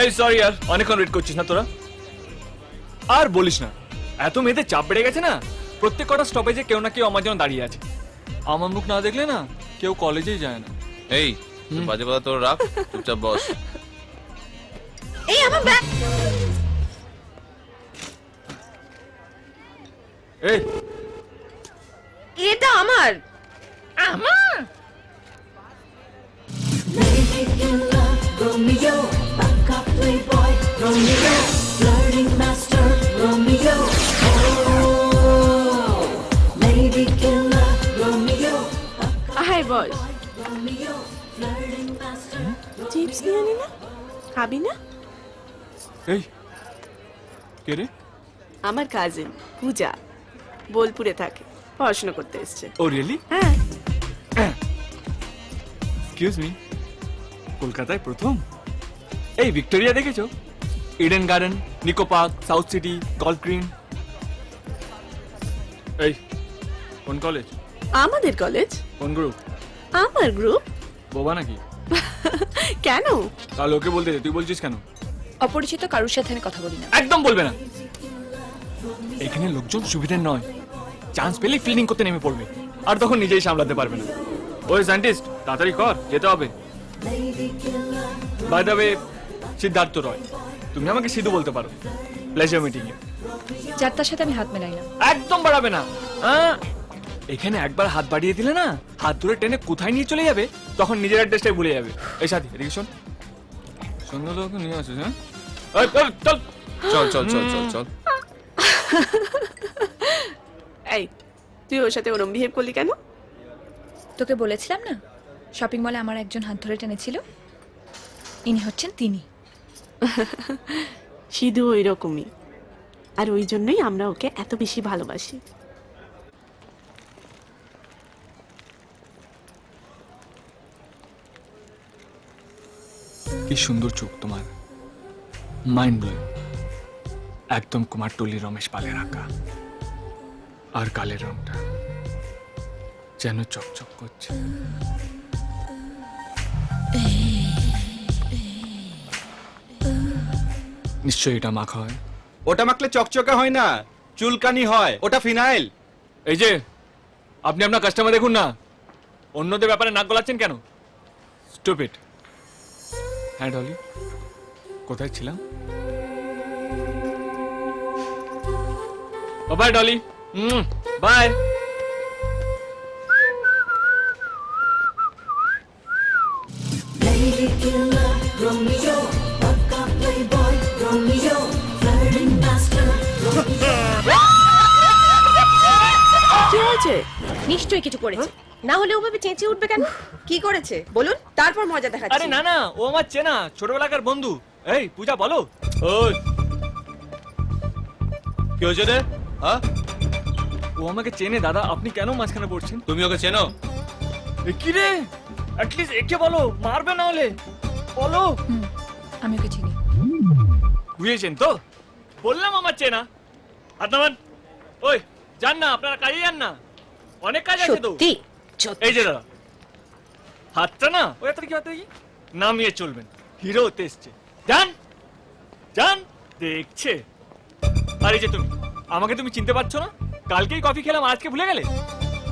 এই সরি আর অনেকক্ষণ ওয়েট করছিস না তোরা আর বলিস না। এত মেয়েদের চাপ বেড়ে গেছে না? প্রত্যেক কটা স্টপেজে কেউ না কেউ আমার জন্য দাঁড়িয়ে আছে। আমার মুখ না দেখলে না কেউ কলেজেই যায় না। এই তুই বাজে কথা তোর রাখ চুপচাপ বস। এই আমার ব্যাগ। এই। এটা আমার। আমার? Romeo, Romeo, flirting master, Romeo. Oh, lady killer, Romeo, hi boss Romeo, flirting master. Chips নিয়ে আনি না খাবি না এই কে রে? আমার কাজিন পূজা বোলপুরে থাকে পড়াশোনা করতে এসছে। ও রিয়েলি হ্যাঁ। এক্সকিউজ মি কলকাতায় প্রথম? এই ভিক্টোরিয়া দেখেছ? Eden garden Nicco park south city golf green এই কোন কলেজ আমাদের কলেজ কোন গ্রুপ আমার গ্রুপ বোবা নাকি? কেন? তাহলে ওকে বলতে দে, তুই বলছিস কেন? অপরিচিত কারোর সাথে আমি কথা বলি না। একদম বলবে না। এখানে লোকজন সুবিধের নয়। চান্স পেলেই ফিল্ডিং করতে নেমে পড়বে। আর তখন নিজেই সামলাতে পারবে না। ওই সায়েন্টিস্ট তাড়াতাড়ি কর যেতে হবে। By the way Siddharth Roy. তুমি আমাকে সিধু বলতে পারো। প্লেজার মিটিং এ যার তার সাথে আমি হাত মেলাই না একদম বাড়াবে না। আহ! এখানে একবার হাত বাড়িয়ে দিলে না হাত ধরে টেনে কোথায় নিয়ে চলে যাবে তখন নিজের অ্যাড্রেসটাই ভুলে যাবে। এই সাথী এদিকে শোন। সন্ধ্যা তো নিয়ে আসিস হ্যাঁ? এই, এই, চল। চল চল চল চল চল। এই তুই ওর সাথে ওরম বিহেভ করলি কেন? তোকে বলেছিলাম না শপিং মলে আমার একজন হাত ধরে টেনেছিল? ইনি হচ্ছেন তিনি। সিধু ওই রকমই আর ওই জন্যই আমরা ওকে এত বেশি ভালোবাসি। কি সুন্দর চোখ তোমার। মাইন্ড ব্লোয়িং একদম কুমার টলি রমেশ পালের আঁকা। আর কালের রংটা যেন চকচক করছে। নিশ্চয়ই এটা মাখা হয়। ওটা মাখলে চকচকে হয় না চুলকানি হয় ওটা ফিনাইল। এই যে আপনি আপনার কাস্টমার দেখুন না অন্যদের ব্যাপারে নাক গলাচ্ছেন কেন? স্টুপিড হ্যাঁ ডলি। কোথায় ছিলাম? Bye Dolly. Bye Lady killer, কি হয়েছে নিশ্চয়ই কিছু করেছে। না হলে ওভাবে চেঁচিয়ে উঠবে কেন? কি করেছে? বলুন তারপর মজা দেখাচ্ছি। আরে না না ও আমার চেনা ছোটবেলাকার বন্ধু। এই পূজা বলো। ওই। কি হয়েছে রে? হ্যাঁ? ও আমাকে চেনে দাদা। আপনি কেন মাঝখানে পড়ছেন? তুমি ওকে চেনো? এ কি রে? অ্যাটলিস্ট একে বলো মারবে না হলে। বলো। আমি ওকে চিনি। বুঝেছেন তো? বললাম আমার চেনা। আদনামান ওই যান না আপনারা কাজে যান না। অনেক কাজ আছে তো। সত্যি? সত্যি। এই যে দাদা হাতটা না ওই হাতটা কি হাতে কি নামিয়ে চলবেন। হিরো হতে এসছে। যান যান দেখছে। আর এই যে তুমি আমাকে তুমি চিনতে পারছ না? কালকেই কফি খেলাম আজকে ভুলে গেলে?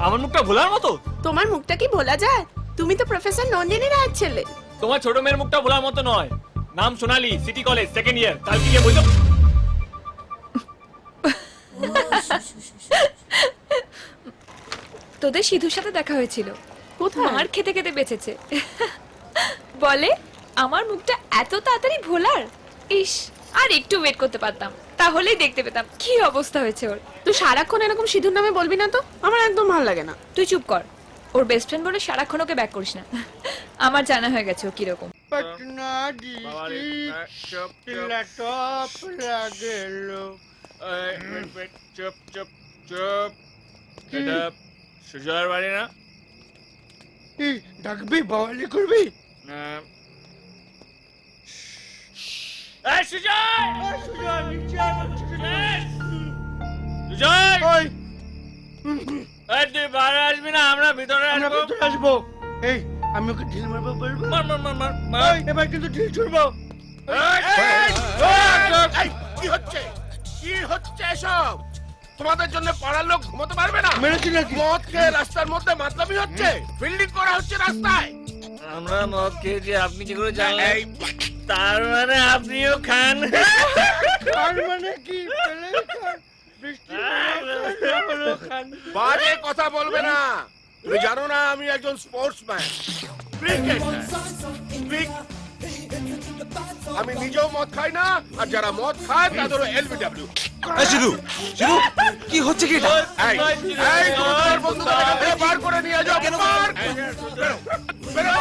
আমার মুখটা ভোলার মতো? তোমার মুখটা কি ভোলা যায়? তুমি তো প্রফেসর নন্দিনী রায়ের ছেলে। তোমার ছোট মেয়ের মুখটা ভোলার মতো নয়। নাম Sonali city college second year কালকে গিয়ে বলছো তোদের সিধুর সাথে দেখা হয়েছিল কোথায় মার খেতে খেতে বেঁচেছে বলে আমার মুখটা এত তাড়াতাড়ি ভোলার ইস আর একটু ওয়েট করতে পারতাম তাহলেই দেখতে পেতাম কি অবস্থা হয়েছে ওর তুই সারাক্ষণ এরকম সিধুর নামে বলবি না তো আমার একদম ভালো লাগে না তুই চুপ কর ওর বেস্ট ফ্রেন্ড বলে সারাক্ষণ ওকে ব্যাক করিস না আমার জানা হয়ে গেছে ও কিরকম पटना डिस्ट्रिक्ट लटॉप लागेलो চুপ চুপ চুপ সুজয়ের বাড়ি না? ডাকবি বাওয়ালি করবি? এই সুজয়! সুজয় নিচে আয়, সুজয়। ওই। এই তুই বাইরে আসবি না আমরা ভিতরে আসব। ভিতরে আসব। এই আমি ওকে ঢিল মারবো বলব? মার মার মার মার মার। ওই এবার কিন্তু ঢিল ছুড়বো। কি হচ্ছে? কি হচ্ছে এসব? তোমাদের জন্য পাড়ার লোক ঘুমোতে পারবে না। মেরেছি নাকি? মদ খেয়ে রাস্তার মধ্যে মাতলামি হচ্ছে। ফিল্ডিং করা হচ্ছে রাস্তায়। আমরা মদ খেয়েছি আপনি কি করে জানলেন তার মানে আপনিও খান। তার মানে কি? বাজে কথা বলবে না। তুমি জানো না আমি একজন স্পোর্টসম্যান আমি নিজেও মদ খাই না আর যারা মদ খায় তাদেরও এলবিডব্লিউ কি হচ্ছে কি এটা? এই এই তোমার বার করে নিয়ে যাও বার বেরো,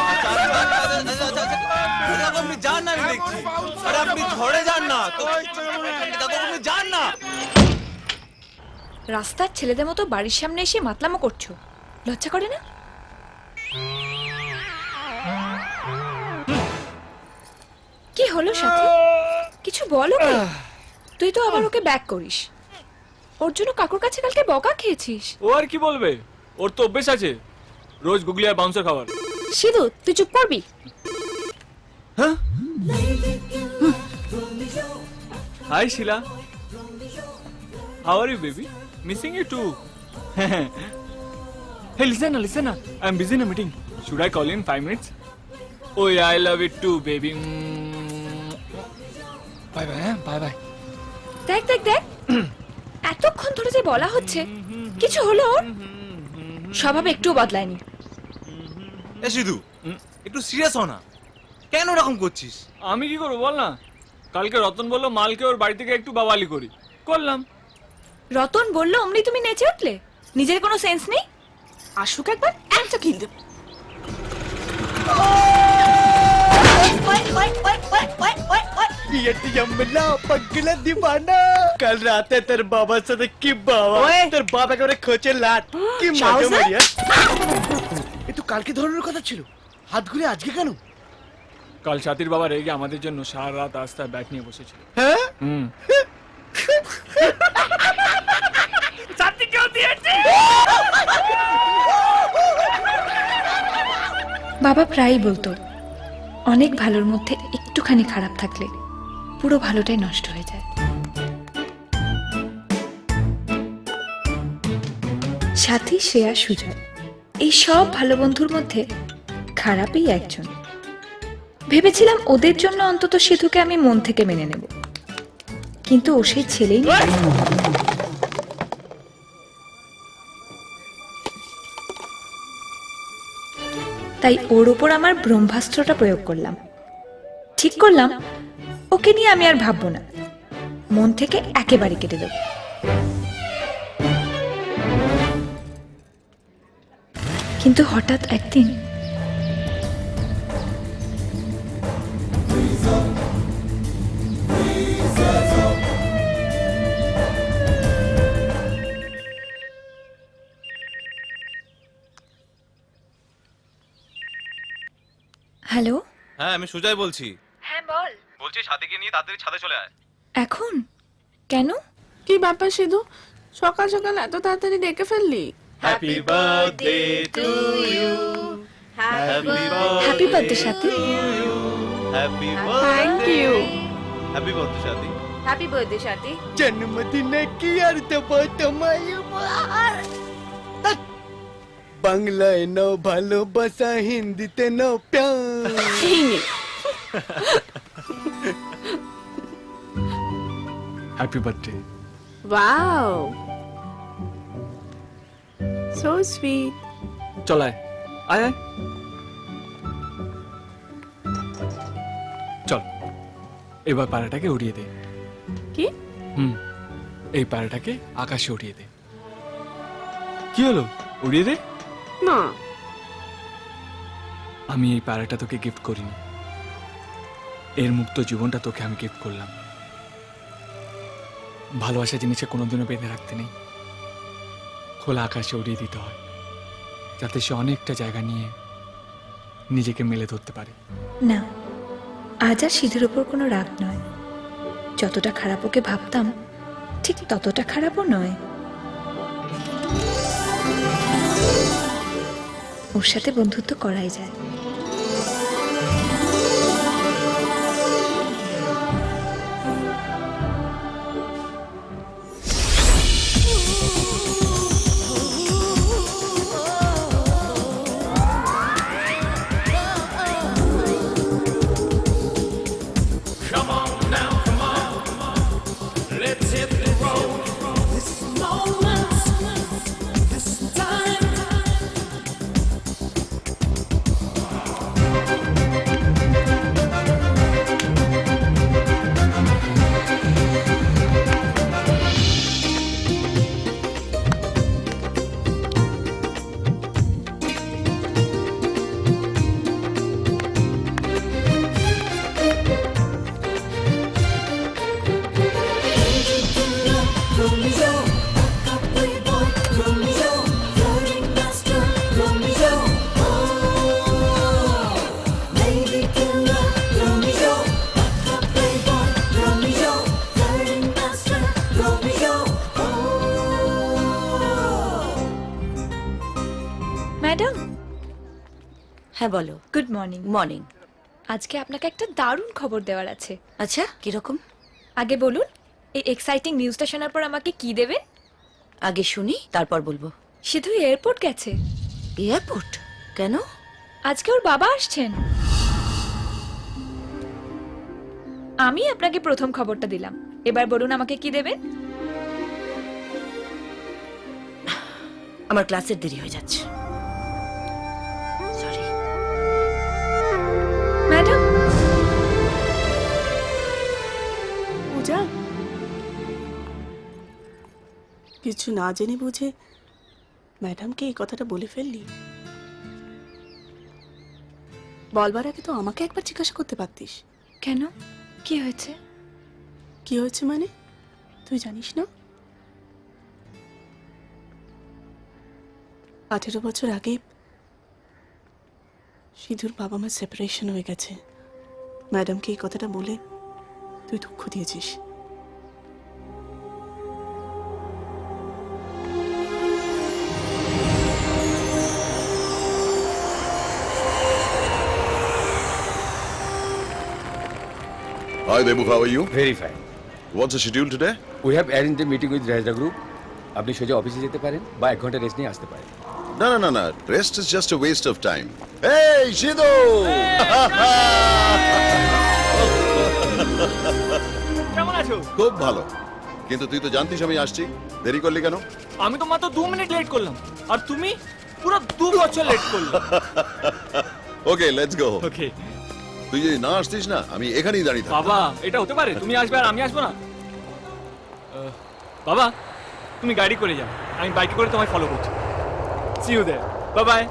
বেরো, আপনি যান না আমি দেখছি আরে আপনি ঝড়ে যান না তো আপনি যান না রাস্তার ছেলেদের মতো বাড়ির সামনে এসে মাতলামো করছ। লজ্জা করে না? কি হলো সাথে? কিছু বলো কি? তুই তো আবার ওকে ব্যাক করিস। ওর জন্য কাকুর কাছে কালকে বকা খেয়েছিস। ও আর কি বলবে? ওর তো অভ্যেস আছে। রোজ গুগলিয়া বাউন্সার খাবার সিধু তুই চুপ করবি? Hi Sheila how are you baby missing you too hey listen না লিসেন না I am busy in meeting should I call in five minutes ওই I love it too baby bye bye হ্যাঁ bye bye দেখ দেখ দেখ। এতক্ষণ ধরে যে বলা হচ্ছে কিছু হলো ওর? স্বভাব একটুও বদলায়নি। এ শুধু একটু সিরিয়াস হ না। কেন এরকম করছিস? আমি কি করব বল না? কালকে রতন বলল মালকে ওর বাড়ি থেকে একটু বাবালি করি। করলাম। রতন বলল অমনি তুমি নেচে উঠলে? নিজের কোনো সেন্স নেই? আসুক একবার একটা কিল দেব पगला दिवाना. काल रात तर बाबाचा तर की बाबा. तर খোঁচে লাট কি মজা মারিয়া এ তো কালকে ধরনের কথা ছিল হাত ঘুরে আজকে কেন কাল সাথীর বাবা রেগে আমাদের জন্য সারা রাত রাস্তায় ব্যাগ নিয়ে বসেছিল হ্যাঁ হুম বাবা প্রায়ই বলতো অনেক ভালোর মধ্যে একটুখানি খারাপ থাকলে পুরো ভালোটাই নষ্ট হয়ে যায়। সাথী, শ্রেয়া সুজয় এই সব ভালো বন্ধুর মধ্যে খারাপই একজন। ভেবেছিলাম ওদের জন্য অন্তত সিধুকে আমি মন থেকে মেনে নেব। কিন্তু ও সেই ছেলেই তাই ওর ওপর আমার ব্রহ্মাস্ত্রটা প্রয়োগ করলাম। ঠিক করলাম, ওকে নিয়ে আমি আর ভাববো না। মন থেকে একেবারে কেটে দেব। কিন্তু হঠাৎ একদিন হ্যালো? হ্যাঁ আমি সুজয় বলছি। হ্যাঁ বল। বলছি সাথীকে নিয়ে তাড়াতাড়ি ছাদে চলে আয়। এখন? কেন? কি ব্যাপার সিধু? সকাল সকাল এত তাড়াতাড়ি ডেকে ফেললি? Happy birthday to you happy birthday Sathi happy thank you happy birthday Sathi happy birthday Sathi জন্মদিনে কি আর দেব তোমায়। বাংলায় নাও ভালোবাসা হিন্দিতে নাও প্যার happy birthday wow so sweet চল আয় আয় আয় চল এবার পাড়াটাকে উড়িয়ে দে কি হুম এই পাড়াটাকে আকাশে উড়িয়ে দে কি হলো উড়িয়ে দে না আমি এই পাড়াটা তোকে গিফট করিনি। এর মুক্ত জীবনটা তোকে আমি গিফট করলাম। ভালোবাসা জিনিসে কোনোদিনও বেঁধে রাখতে নেই। খোলা আকাশে উড়িয়ে দিতে হয়, যাতে সে অনেকটা জায়গা নিয়ে নিজেকে মেলে ধরতে পারে। না, আজ আর সিধুর ওপর কোনো রাগ নয়। যতটা খারাপ ওকে ভাবতাম, ঠিক ততটা খারাপও নয়। ওর সাথে বন্ধুত্ব করাই যায়। হ্যাঁ বলো। গুড মর্নিং মর্নিং আজকে আপনাকে একটা দারুণ খবর দেওয়ার আছে। আচ্ছা কীরকম? আগে বলুন এই এক্সাইটিং নিউজটা শোনার পর আমাকে কি দেবেন? আগে শুনি তারপর বলব। শুধু এয়ারপোর্ট গেছে। এয়ারপোর্ট কেন? আজকে ওর বাবা আসছেন। আমি আপনাকে প্রথম খবরটা দিলাম। এবার বলুন আমাকে কি দেবেন? আমার ক্লাসের দেরি হয়ে যাচ্ছে। কিছু না জেনে বুঝে ম্যাডামকে এই কথাটা বলে ফেললি? বলবার আগে তো আমাকে একবার জিজ্ঞাসা করতে পারতিস। কেন? কি হয়েছে? কি হয়েছে মানে? তুই জানিস না? আঠেরো বছর আগে সিধুর বাবা মার সেপারেশন হয়ে গেছে। ম্যাডামকে এই কথাটা বলে তুই দুঃখ দিয়েছিস। Hi, Debu. How are you? Very fine What's the schedule today? We have arrange a meeting with Raja group আপনি সোজা অফিসে যেতে পারেন বা এক ঘণ্টা রেস্ট নিয়ে আসতে পারেন No, no, no, no. Rest is just a waste of time. Hey, Shido! কেমন আছো খুব ভালো কিন্তু তুই তো জানতিস আমি আসছি দেরি করলি কেন আমি তো মাত্র দু মিনিট লেট করলাম আর তুমি পুরো দু বছর লেট করলে ওকে লেটস গো ওকে তুই যদি না আসতিস না আমি এখানেই দাঁড়িয়ে থাকতাম। বাবা এটা হতে পারে তুমি আসবে আর আমি আসব না। আহ, বাবা তুমি গাড়ি করে যাও আমি বাইকে করে তোমায় ফলো করছি। See you there bye bye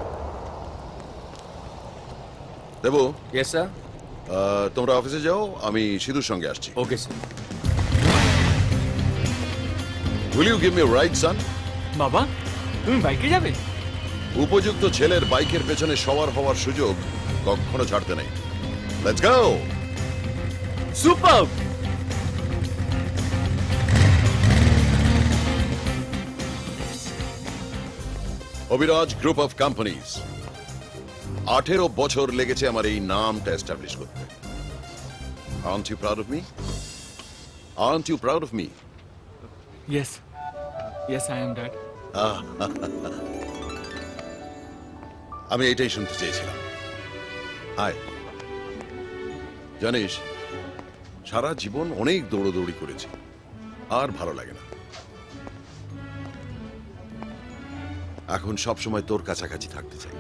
Debu? Yes sir ah, তোমরা অফিসে যাও আমি সিধুর সঙ্গে আসছি। Okay sir will you give me right son বাবা তুমি বাইকে যাবে? উপযুক্ত ছেলের বাইকের পেছনে সবার হওয়ার সুযোগ কখনো ছাড়তে নেই। Let's go super Abiraj group of companies আঠেরো বছর লেগেছে আমার এই নামটা এস্টাবলিশ করতে। Aren't you proud of me aren't you proud of me yes yes I am dad আমি এটাই শুনতে চেয়েছিলাম। আয় জানিস, সারা জীবন অনেক দৌড়দৌড়ি করেছি, আর ভালো লাগে না। এখন সবসময় তোর কাছাকাছি থাকতে চাই।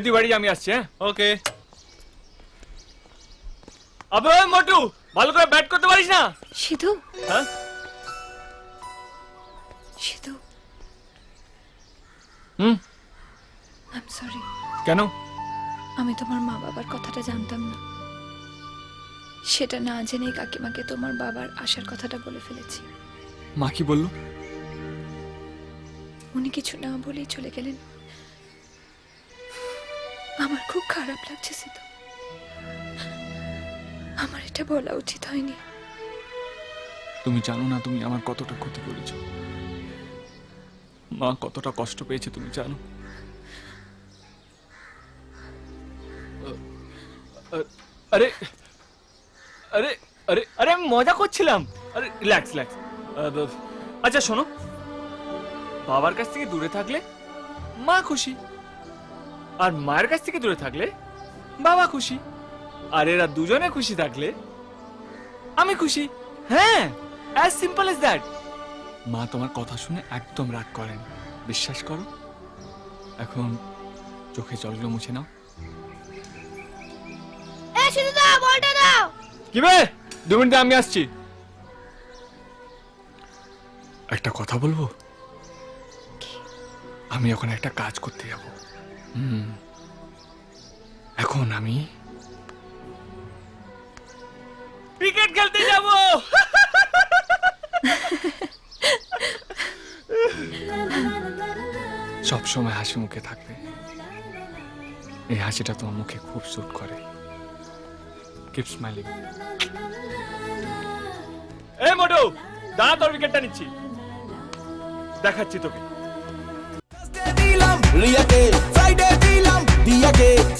এই তুই বাড়ি আমি আসছি হ্যাঁ? ওকে। আবে মোটু ভালো করে ব্যাট করতে পারিস না? সিধু। হ্যাঁ? সিধু। হুম? আই এম সরি কেন? আমি তোমার মা বাবার কথাটা জানতাম না। সেটা না জেনেই কাকিমাকে তোমার বাবার আসার কথাটা বলে ফেলেছি। মা কি বলল? উনি কিছু না বলেই চলে গেলেন। আমার খুব খারাপ লাগছে সিধু। আমার এটা বলা উচিত হয়নি। তুমি জানো না তুমি আমার কতটা ক্ষতি করেছ। মা কতটা কষ্ট পেয়েছে তুমি জানো। আরে আরে আরে আরে আমি মজা করছিলাম। আরে রিল্যাক্স রিল্যাক্স আচ্ছা শোনো। বাবার কাছ থেকে দূরে থাকলে মা খুশি। আর মায়ের কাছ থেকে দূরে থাকলে? বাবা খুশি। আর এরা দুজনে খুশি থাকলে? আমি খুশি। হ্যাঁ অ্যাজ সিম্পল এজ দ্যাট মা তোমার কথা শুনে একদম রাগ করেন। বিশ্বাস করো। এখন চোখে জলগুলো মুছে নাও। কি বে? দু মিনিটে আমি আসছি। একটা কথা বলব? আমি এখন একটা কাজ করতে যাব। এখন আমি ক্রিকেট খেলতে যাব। সব সময় হাসি মুখে থাকবে। এই হাসিটা তোমার মুখে খুব স্যুট করে। কিপ স্মাইলিং এই মোটু দাঁড়া তোর উইকেটটা নিচ্ছি। দেখাচ্ছি তোকে। দিলাম রিয়াকে ফ্রাইডে দিলাম দিয়াকে